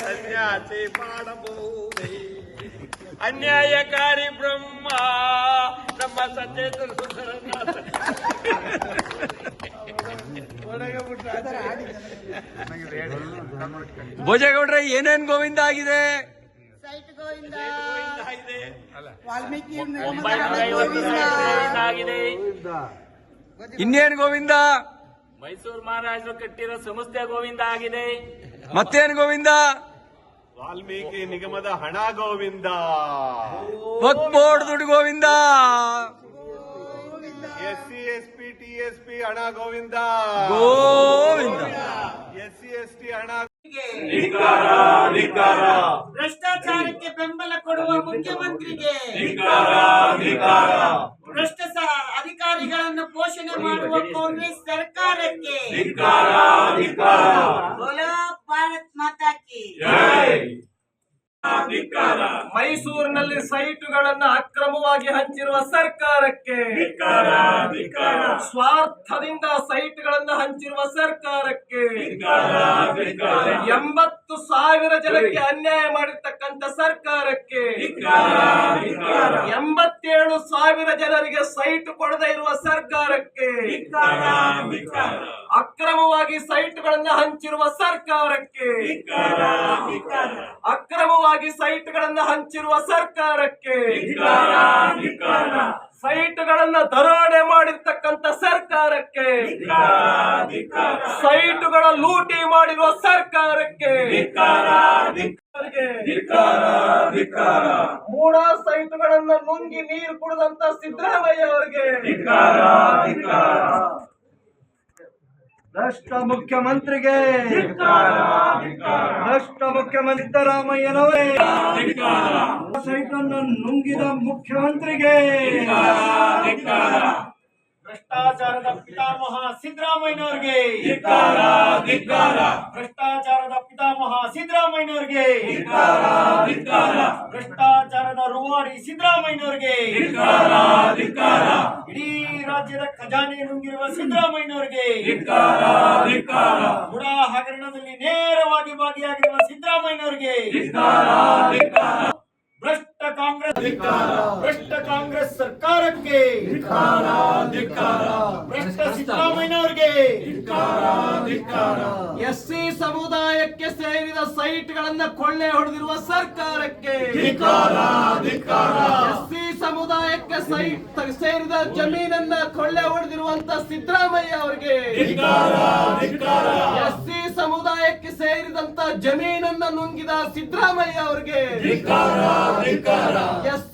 ಸನ್ಯಾಸಿ ಮಾಡಬಹುದೇ ಅನ್ಯಾಯಕಾರಿ ಬ್ರಹ್ಮ ನಮ್ಮ ಸಚೇತನ ಭೋಜೇಗೌಡ್ರೆ ಏನೇನ್ ಗೋವಿಂದ ಆಗಿದೆ. ವಾಲ್ಮೀಕಿ ಒಂಬೈನೂರ ಗೋವಿಂದ. ಆಗಿದೆ. ಇನ್ನೇನ್ ಗೋವಿಂದ? ಮೈಸೂರು ಮಹಾರಾಜರು ಕಟ್ಟಿರೋ ಸಂಸ್ಥೆ ಗೋವಿಂದ ಆಗಿದೆ. ಮತ್ತೇನ್ ಗೋವಿಂದ? ವಾಲ್ಮೀಕಿ ನಿಗಮದ ಹಣ ಗೋವಿಂದ. ವಕ್ ಬೋರ್ಡ್ ದುಡ್ಡು Govinda. S C S P T S P ಹಣ Govinda. Govinda. S C S T ಹಣ ಭ್ರಷ್ಟಾಚಾರಕ್ಕೆ ಬೆಂಬಲ ಕೊಡುವ ಮುಖ್ಯಮಂತ್ರಿಗೆ. ಭ್ರಷ್ಟ ಅಧಿಕಾರಿಗಳನ್ನು ಪೋಷಣೆ ಮಾಡುವ ಕಾಂಗ್ರೆಸ್ ಸರ್ಕಾರಕ್ಕೆ. ಭಾರತ್ ಮಾತಾ ಕಿ ಮೈಸೂರಿನಲ್ಲಿ ಸೈಟುಗಳನ್ನು ಅಕ್ರಮವಾಗಿ ಹಂಚಿರುವ ಸರ್ಕಾರಕ್ಕೆ. ಸ್ವಾರ್ಥದಿಂದ ಸೈಟ್ಗಳನ್ನು ಹಂಚಿರುವ ಸರ್ಕಾರಕ್ಕೆ. ಎಂಬತ್ತು ಸಾವಿರ ಜನಕ್ಕೆ ಅನ್ಯಾಯ ಮಾಡಿರ್ತಕ್ಕಂಥ ಸರ್ಕಾರಕ್ಕೆ ಎಂಬತ್ತೇಳು ಸಾವಿರ ಜನರಿಗೆ ಸೈಟ್ ಕೊಡದೇ ಇರುವ ಸರ್ಕಾರಕ್ಕೆ ಅಕ್ರಮವಾಗಿ ಸೈಟ್ಗಳನ್ನು ಹಂಚಿರುವ ಸರ್ಕಾರಕ್ಕೆ ಅಕ್ರಮವಾಗಿ ಸೈಟ್ಗಳನ್ನು ಹಂಚಿರುವ ಸರ್ಕಾರಕ್ಕೆ ಸೈಟ್ಗಳನ್ನ ದರೋಡೆ ಮಾಡಿರ್ತಕ್ಕಂಥ ಸರ್ಕಾರಕ್ಕೆ. ಸೈಟುಗಳ ಲೂಟಿ ಮಾಡಿರುವ ಸರ್ಕಾರಕ್ಕೆ. ಮೂಡ ಸೈಟುಗಳನ್ನ ನುಂಗಿ ನೀರು ಕುಡಿದಂತ ಸಿದ್ದರಾಮಯ್ಯ ಅವರಿಗೆ. ಭ್ರಷ್ಟ ಮುಖ್ಯಮಂತ್ರಿಗೆ ಭ್ರಷ್ಟ ಮುಖ್ಯಮಂತ್ರಿ ಸಿದ್ದರಾಮಯ್ಯನವರೇ ಸೈಟನ್ನು ನುಂಗಿದ ಮುಖ್ಯಮಂತ್ರಿಗೆ ಭ್ರಷ್ಟಾಚಾರದ ಪಿತಾಮಹ ಸಿದ್ದರಾಮಯ್ಯನವ್ರಿಗೆ. ಭ್ರಷ್ಟಾಚಾರದ ಪಿತಾಮಹ ಸಿದ್ದರಾಮಯ್ಯನವ್ರಿಗೆ. ಭ್ರಷ್ಟಾಚಾರದ ರುವಾರಿ ಸಿದ್ದರಾಮಯ್ಯನವ್ರಿಗೆ. ಇಡೀ ರಾಜ್ಯದ ಖಜಾನೆ ನುಂಗಿರುವ ಸಿದ್ದರಾಮಯ್ಯನವ್ರಿಗೆ. ಬುಡ ಹಗರಣದಲ್ಲಿ ನೇರವಾಗಿ ಭಾಗಿಯಾಗಿರುವ ಸಿದ್ದರಾಮಯ್ಯನವ್ರಿಗೆ. ಭ್ರಷ್ಟ ಕಾಂಗ್ರೆಸ್ ಭ್ರಷ್ಟ ಕಾಂಗ್ರೆಸ್. ಸರ್ಕಾರಕ್ಕೆ. ಭ್ರಷ್ಟ ಸಿದ್ದರಾಮಯ್ಯನವರಿಗೆ. ಎಸ್ಸಿ ಸಮುದಾಯಕ್ಕೆ ಸೇರಿದ ಸೈಟ್ಗಳನ್ನ ಕೊಳ್ಳೆ ಹೊಡೆದಿರುವ ಸರ್ಕಾರಕ್ಕೆ. ಎಸ್ಸಿ ಸಮುದಾಯಕ್ಕೆ ಸೈಟ್ ಸೇರಿದ ಜಮೀನನ್ನ ಕೊಳ್ಳೆ ಹೊಡೆದಿರುವಂತ ಸಿದ್ದರಾಮಯ್ಯ ಅವರಿಗೆ. ಎಸ್ಸಿ ಸಮುದಾಯಕ್ಕೆ ಸೇರಿದಂತ ಜಮೀನನ್ನ ನುಂಗಿದ ಸಿದ್ದರಾಮಯ್ಯ ಅವರಿಗೆ. ಎಸ್ಸಿ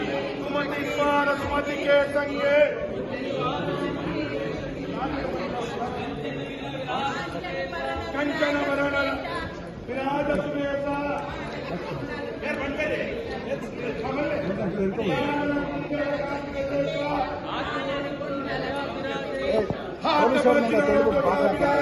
दुश्मनी पर के संगे कंचन मरण विराजत वेसा यार बंद कर दे खबर ले हाथ बच्चों को बात कर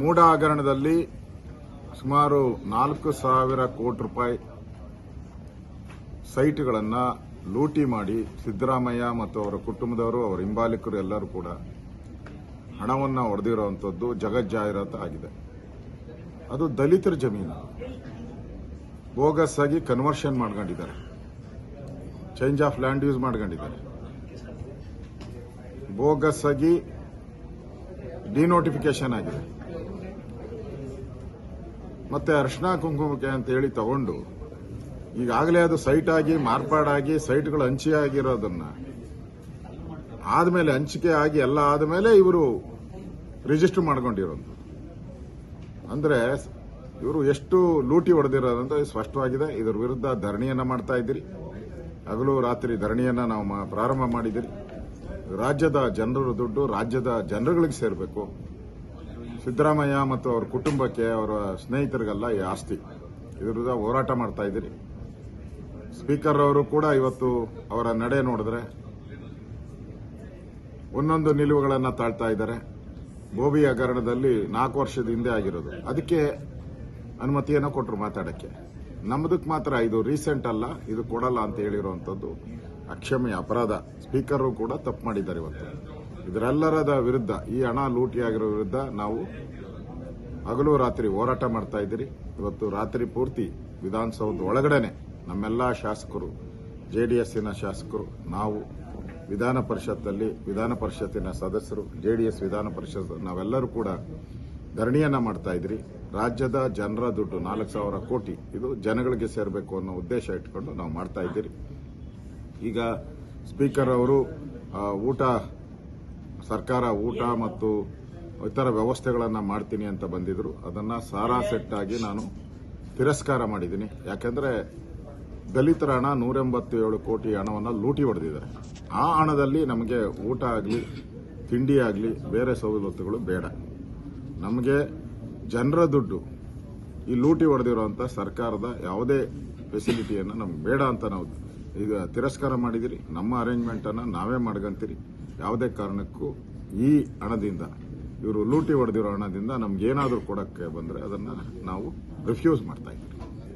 ಮೂಡ ಹಗರಣದಲ್ಲಿ ಸುಮಾರು ನಾಲ್ಕು ಸಾವಿರ ಕೋಟಿ ರೂಪಾಯಿ ಸೈಟ್ಗಳನ್ನು ಲೂಟಿ ಮಾಡಿ ಸಿದ್ದರಾಮಯ್ಯ ಮತ್ತು ಅವರ ಕುಟುಂಬದವರು, ಅವರ ಹಿಂಬಾಲಿಕರು ಎಲ್ಲರೂ ಕೂಡ ಹಣವನ್ನು ಹೊಡೆದಿರುವಂಥದ್ದು ಜಗಜ್ಜಾಹೀರಾತು ಆಗಿದೆ. ಅದು ದಲಿತರ ಜಮೀನು. ಬೋಗಸ್ ಆಗಿ ಕನ್ವರ್ಷನ್ ಮಾಡ್ಕೊಂಡಿದ್ದಾರೆ. ಚೇಂಜ್ ಆಫ್ ಲ್ಯಾಂಡ್ ಯೂಸ್ ಮಾಡ್ಕೊಂಡಿದ್ದಾರೆ. ಬೋಗಸ್ ಆಗಿ ಡಿನೋಟಿಫಿಕೇಶನ್ ಆಗಿದೆ. ಮತ್ತೆ ಅರ್ಶನ ಕುಂಕುಮಕ್ಕೆ ಅಂತ ಹೇಳಿ ತಗೊಂಡು, ಈಗಾಗಲೇ ಅದು ಸೈಟ್ ಆಗಿ, ಮಾರ್ಪಾಡಾಗಿ ಸೈಟ್ಗಳು ಹಂಚಿ ಆಗಿರೋದನ್ನ ಆದ್ಮೇಲೆ ಹಂಚಿಕೆ ಆಗಿ ಎಲ್ಲ ಆದ್ಮೇಲೆ ಇವರು ರಿಜಿಸ್ಟರ್ ಮಾಡ್ಕೊಂಡಿರೋದು. ಅಂದ್ರೆ ಇವರು ಎಷ್ಟು ಲೂಟಿ ಹೊಡೆದಿರೋದಂತ ಸ್ಪಷ್ಟವಾಗಿದೆ. ಇದರ ವಿರುದ್ಧ ಧರಣಿಯನ್ನ ಮಾಡ್ತಾ ಇದ್ದೀರಿ. ಹಗಲು ರಾತ್ರಿ ಧರಣಿಯನ್ನ ನಾವು ಪ್ರಾರಂಭ ಮಾಡಿದಿರಿ ರಾಜ್ಯದ ಜನರ ದುಡ್ಡು ರಾಜ್ಯದ ಜನರುಗಳಿಗೆ ಸೇರಬೇಕು. ಸಿದ್ದರಾಮಯ್ಯ ಮತ್ತು ಅವ್ರ ಕುಟುಂಬಕ್ಕೆ ಅವರ ಸ್ನೇಹಿತರಿಗೆಲ್ಲ ಈ ಆಸ್ತಿ. ಇದ್ರ ಹೋರಾಟ ಮಾಡ್ತಾ ಇದ್ದೀರಿ. ಸ್ಪೀಕರ್ ಅವರು ಕೂಡ ಇವತ್ತು ಅವರ ನಡೆ ನೋಡಿದ್ರೆ ಒಂದೊಂದು ನಿಲುವುಗಳನ್ನು ತಾಳ್ತಾ ಇದ್ದಾರೆ. ಗೋಬಿ ಹಗರಣದಲ್ಲಿ ನಾಲ್ಕು ವರ್ಷದ ಹಿಂದೆ ಆಗಿರೋದು. ಅದಕ್ಕೆ ಅನುಮತಿಯನ್ನು ಕೊಟ್ಟರು ಮಾತಾಡೋಕ್ಕೆ. ನಮ್ಮದಕ್ಕೆ ಮಾತ್ರ ಇದು ರೀಸೆಂಟ್ ಅಲ್ಲ, ಇದು ಕೊಡಲ್ಲ ಅಂತ ಹೇಳಿರುವಂಥದ್ದು ಅಕ್ಷಮ್ಯ ಅಪರಾಧ. ಸ್ಪೀಕರು ಕೂಡ ತಪ್ಪು ಮಾಡಿದ್ದಾರೆ ಇವತ್ತು. ಇದರೆಲ್ಲರದ ವಿರುದ್ಧ ಈ ಹಣ ಲೂಟಿಯಾಗಿರೋ ವಿರುದ್ಧ ನಾವು ಹಗಲು ರಾತ್ರಿ ಹೋರಾಟ ಮಾಡ್ತಾ ಇದ್ದೀರಿ. ಇವತ್ತು ರಾತ್ರಿ ಪೂರ್ತಿ ವಿಧಾನಸೌಧ ಒಳಗಡೆನೆ ನಮ್ಮೆಲ್ಲ ಶಾಸಕರು ಜೆಡಿಎಸ್ನ ಶಾಸಕರು, ನಾವು ವಿಧಾನ ಪರಿಷತ್ತಲ್ಲಿ ವಿಧಾನ ಪರಿಷತ್ತಿನ ಸದಸ್ಯರು, ಜೆಡಿಎಸ್ ವಿಧಾನ ಪರಿಷತ್ ನಾವೆಲ್ಲರೂ ಕೂಡ ಧರಣಿಯನ್ನ ಮಾಡ್ತಾ ಇದ್ರಿ ರಾಜ್ಯದ ಜನರ ದುಡ್ಡು ನಾಲ್ಕು ಸಾವಿರ ಕೋಟಿ, ಇದು ಜನಗಳಿಗೆ ಸೇರಬೇಕು ಅನ್ನೋ ಉದ್ದೇಶ ಇಟ್ಕೊಂಡು ನಾವು ಮಾಡ್ತಾ ಇದ್ದೀರಿ. ಈಗ ಸ್ಪೀಕರ್ ಅವರು ಊಟ ಸರ್ಕಾರ ಊಟ ಮತ್ತು ಇತರ ವ್ಯವಸ್ಥೆಗಳನ್ನು ಮಾಡ್ತೀನಿ ಅಂತ ಬಂದಿದ್ರು. ಅದನ್ನ ಸಾರಾ ಸೆಟ್ ಆಗಿ ನಾನು ತಿರಸ್ಕಾರ ಮಾಡಿದ್ದೀನಿ. ಯಾಕಂದ್ರೆ ದಲಿತರ ಹಣ ನೂರೆಂಬತ್ತೇಳು ಕೋಟಿ ಹಣವನ್ನು ಲೂಟಿ ಹೊಡೆದಿದ್ದಾರೆ. ಆ ಹಣದಲ್ಲಿ ನಮಗೆ ಊಟ ಆಗಲಿ ತಿಂಡಿ ಆಗಲಿ ಬೇರೆ ಸವಲತ್ತುಗಳು ಬೇಡ. ನಮಗೆ ಜನರ ದುಡ್ಡು ಈ ಲೂಟಿ ಹೊಡೆದಿರುವಂತಹ ಸರ್ಕಾರದ ಯಾವುದೇ ಫೆಸಿಲಿಟಿಯನ್ನು ನಮ್ಗೆ ಬೇಡ ಅಂತ ನಾವು ಈಗ ತಿರಸ್ಕಾರ ಮಾಡಿದಿರಿ. ನಮ್ಮ ಅರೇಂಜ್ಮೆಂಟ್ ಅನ್ನ ನಾವೇ ಮಾಡ್ಕಂತೀರಿ. ಯಾವುದೇ ಕಾರಣಕ್ಕೂ ಈ ಹಣದಿಂದ, ಇವರು ಲೂಟಿ ಹೊಡೆದಿರೋ ಹಣದಿಂದ ನಮ್ಗೆ ಏನಾದರೂ ಕೊಡಕ್ಕೆ ಬಂದರೆ ಅದನ್ನು ನಾವು ರಿಫ್ಯೂಸ್ ಮಾಡ್ತಾ ಇದ್ದೀವಿ.